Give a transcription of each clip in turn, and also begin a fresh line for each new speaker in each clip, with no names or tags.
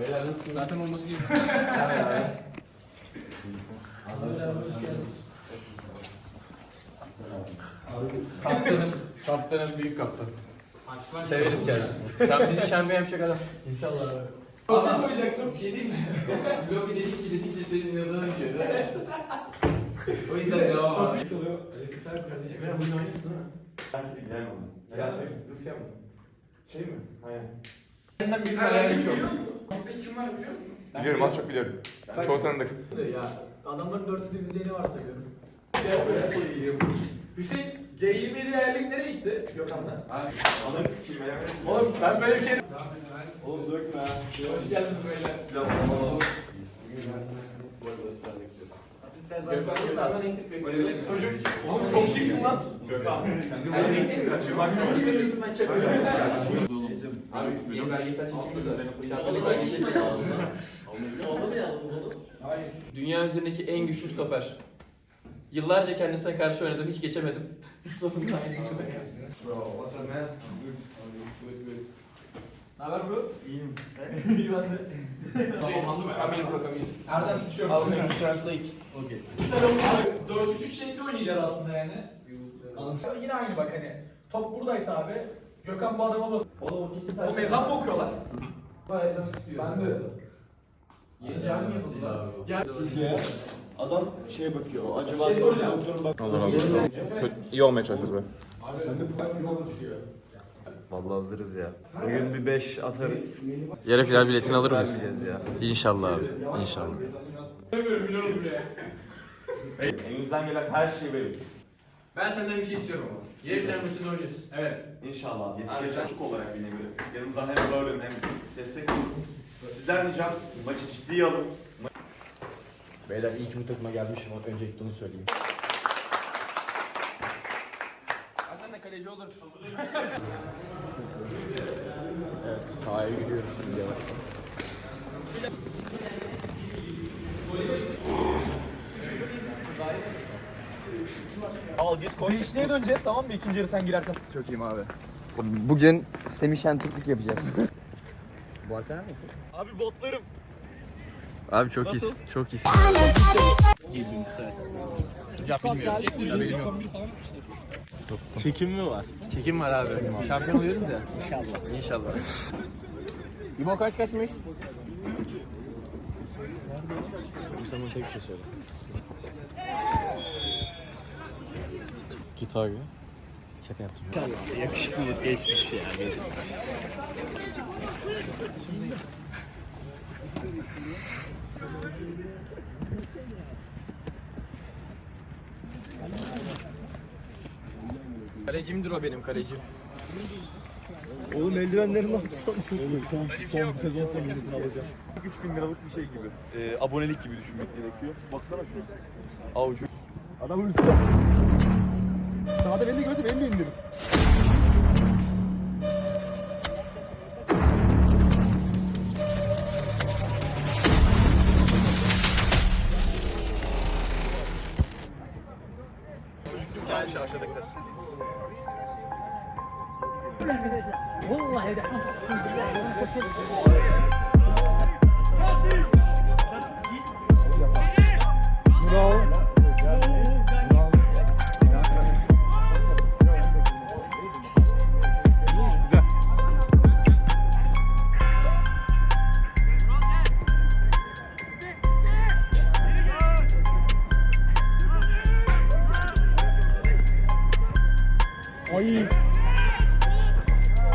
Beyler nasılsınız? Zaten olması gerekiyor. kaptanım, kaptanım büyük kaptan. Severiz kendisini. Sen bizi şembe hemşek adam. İnşallah.
Adam koyacaktım bir şey değil mi? Lobi dedik ki dedik de senin yanına gidiyor. Evet. O yüzden devam abi.
Yıkılıyor. Elektrikler kardeşim. Ben bunu oynuyorsun ha.
Ben de gidelim
onu. Ne yapıyorsun?
Şey mi? Hayır.
Senden bizim
alerjik yok. Kaptan kim var biliyor musun?
Biliyorum az çok biliyorum. Çoğu tanıdık.
Ya adamların dört dizeceğini varsayıyorum.
Hüseyin G27 ayarlık nereye gitti? Gökhan'la.
Ananı sikeyim ya.
Oğlum ben böyle bir şey...
Oğlum dökme.
Hoş geldin böyle. Gökhan Gökhan'dan en tip bekliyorum. Çocuk, oğlum çok şıksın lan.
Gökhan.
Ben beklemiyorum. Bak sen çıkarırsın ben çakıyorum. Abi benim belgesel çekildi zaten.
Oldu mu yazdınız onu?
Dünya üzerindeki en güçlü stoper. Yıllarca kendisine karşı oynadım, hiç geçemedim. Sonunda
Bro, what's up man? Good. Ne haber bro?
İyiyim.
İyi ben de.
Tamamlandı mı?
Come in, bro, in.
Erdem
can you translate? Okay.
4-3-3 şekli oynayacağız aslında yani. Yine aynı bak hani. Top buradaysa abi. Gökhan bu adama bas.
Oğlum o kesin
O mezan mı okuyorlar?
Bayağı esas istiyor.
Ben de. Yeni cami mi yapıldı lan? Ya
Fiziğe adam şeye bakıyor. Acaba
Şey
doktorun bak.
Olur olur. İyi olmaya çalışıyoruz be.
Sen de bu yol düşüyor.
Vallahi hazırız ya. Bugün bir 5 atarız.
Yarı final biletini alır mıyız?
Vermeyeceğiz ya.
İnşallah abi. İnşallah.
Bilmiyorum biliyorum buraya.
Elimizden gelen her şeyi verin.
Ben senden bir şey istiyorum ama. Yarı final maçında oynuyorsun. Evet.
İnşallah yetişecek olarak yine göre. Yanımızdan hem böyle hem destek olun. Sizden ricam maçı ciddiye alın.
Beyler iyi ki bu takıma gelmişim. Öncelikle onu söyleyeyim. Da kaleci olur. evet sahaya gidiyoruz şimdi yavaş.
Al git koş.
İşine döneceğiz tamam mı? İkinci yarı sen girersen.
Çok iyiyim abi. Bugün Semih Şentürklük yapacağız. Bu nasıl?
Abi botlarım.
Abi çok iyisin. Çok iyisin. Ya bilmiyorum. Ya bilmiyorum.
Çekim mi var?
Çekim var abi. Şampiyon oluyoruz ya. İnşallah. İnşallah. İbo kaç kaçmış? Sana tek şey söyle. Git abi. Şaka yaptım.
Yakışıklılık geçmiş ya.
Kalecimdir o benim kalecim.
Oğlum eldivenlerini atsana. Oğlum son, son sezon sonundasını alacağım.
3000 liralık bir şey gibi. Ee, abonelik gibi düşünmek gerekiyor. Baksana şuna. Avucu.
Adamın üstüne. Sağda belli gözü belli indir.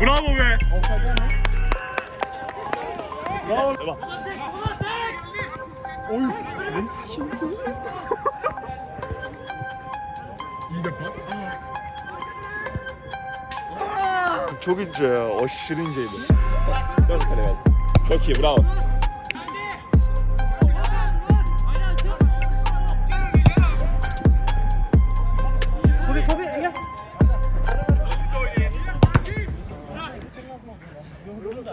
Bravo be! Çok ince ya. Aşırı inceydi. Dört kare verdi. Çok iyi bravo.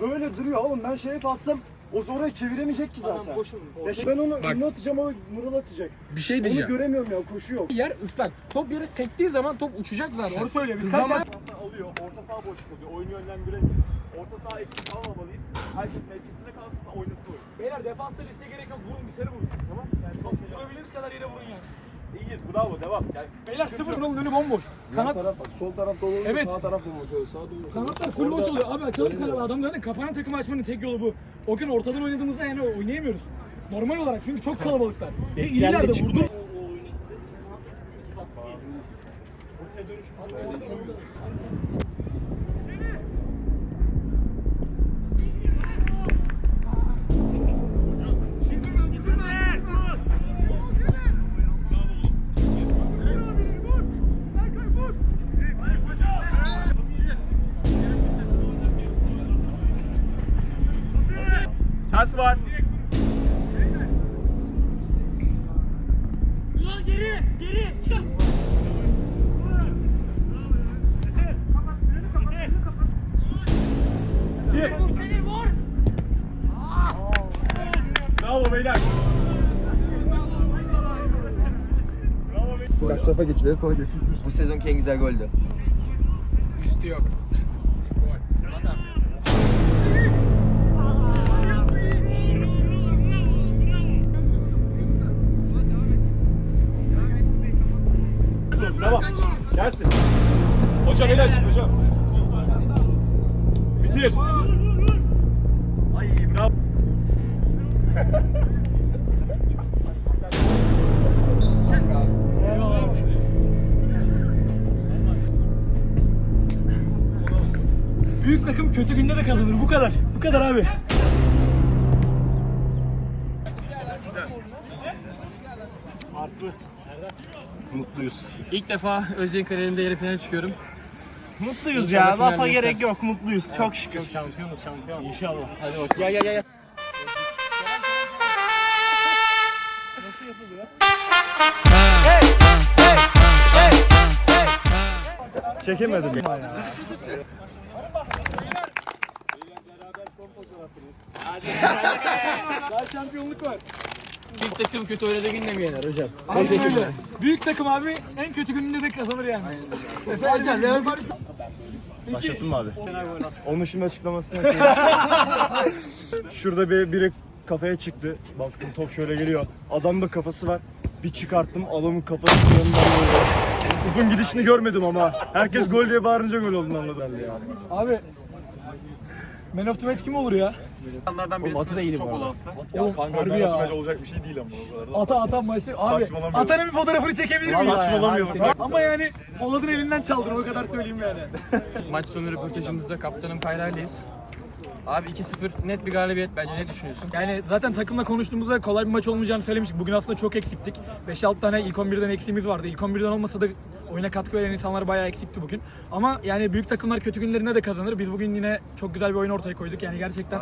böyle duruyor oğlum ben Şerif atsam o orayı çeviremeyecek ki zaten. Ya şimdi ben onu ünlü atacağım o Mural atacak.
Bir şey
Onu
diyeceğim.
göremiyorum ya koşuyor.
Yer ıslak. Top yere sektiği zaman top uçacak zaten. Onu söyle. Biz kaç tane
alıyor. Orta saha boşluk oluyor. Oyunu yönlendiren orta saha eksik kalmamalıyız. Herkes mevkisinde kalsın, oynasın oyun.
Beyler defansta liste gerek yok. Vurun bir seri vurun. Tamam. Yani top vurabildiğiniz kadar yere vurun yani.
İyiyiz, bravo, devam. Gel.
Beyler sıfır olun önü bomboş. Kanat
taraf bak sol taraf dolu
Evet.
sağ taraf dolu. Sağ dolu.
Kanatlar full boş oluyor. Abi açalım kanalı. Adam zaten kapanan takım açmanın tek yolu bu. O gün ortadan oynadığımızda yani oynayamıyoruz. Normal olarak çünkü çok kalabalıklar. Ve ileride vurdu.
Ters var. Bravo beyler.
Mustafa geçmeye sonra geç.
Bu sezonki en güzel goldü.
Üstü yok.
Devam. Gelsin. Hocam el açın hocam. Bitir. Ay bravo.
Büyük takım kötü günde de kazanır. Bu kadar. Bu kadar abi.
Mutluyuz.
İlk defa Özyeğin kariyerimde yarı finale çıkıyorum.
Mutluyuz
İnşallah
ya. Lafa gerek
gösteririz.
yok. Mutluyuz. Çok şükür.
Şampiyonuz şampiyon.
İnşallah.
Hadi bakalım. Gel gel gel.
Çekemedim.
Daha şampiyonluk var.
İlk takım kötü oynadığı gün de mi yener hocam?
Aynen öyle. Büyük takım abi en kötü gününde de kazanır yani.
Başlattın mı abi? Onun şimdi açıklamasını. Şurada bir biri kafaya çıktı. Baktım top şöyle geliyor. Adamda kafası var. Bir çıkarttım adamın kafasının yanından böyle. Topun gidişini görmedim ama. Herkes gol diye bağırınca gol olduğunu anladım.
Abi Man of the match kim olur ya?
İnsanlardan birisi
Atı da iyiydi bu arada.
Oğlum harbi ya.
olacak bir şey değil ama o kadar.
Ata atan maçı. Abi
Saçmalamıyorum.
atanın bir fotoğrafını çekebilir miyiz?
Saçmalamıyorum.
Ama yani Polat'ın elinden çaldın o kadar söyleyeyim yani.
Maç sonu röportajımızda kaptanım Kayra'yleyiz. Abi 2-0 net bir galibiyet bence ne düşünüyorsun?
Yani zaten takımla konuştuğumuzda kolay bir maç olmayacağını söylemiştik. Bugün aslında çok eksiktik. 5-6 tane ilk 11'den eksiğimiz vardı. İlk 11'den olmasa da oyuna katkı veren insanlar bayağı eksikti bugün. Ama yani büyük takımlar kötü günlerinde de kazanır. Biz bugün yine çok güzel bir oyun ortaya koyduk. Yani gerçekten.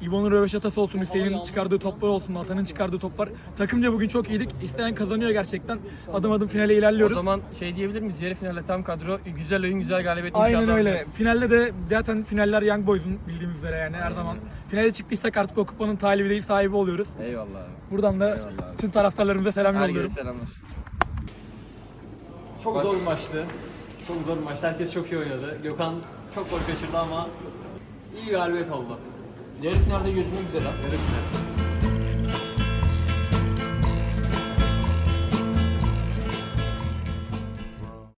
İbo'nun röveşatası olsun, Hüseyin'in çıkardığı toplar olsun, Atan'ın çıkardığı toplar. Takımca bugün çok iyiydik. İsteyen kazanıyor gerçekten. Adım adım finale
O
ilerliyoruz.
zaman şey diyebilir miyiz? Yarı finalde tam kadro, güzel oyun, güzel galibiyet inşallah.
Aynen öyle.
alacağız.
Finalde de zaten finaller Young Boys'un bildiğimiz üzere yani her zaman. Finale çıktıysak artık o kupanın talibi değil sahibi oluyoruz.
Eyvallah.
Buradan da tüm taraftarlarımıza selam
Herkese
yolluyorum.
selamlar.
Çok zor bir maçtı. Çok zor bir maçtı. Herkes çok iyi oynadı. Gökhan çok gol kaçırdı ama iyi galibiyet oldu.
Yarı finalde görüşmek üzere.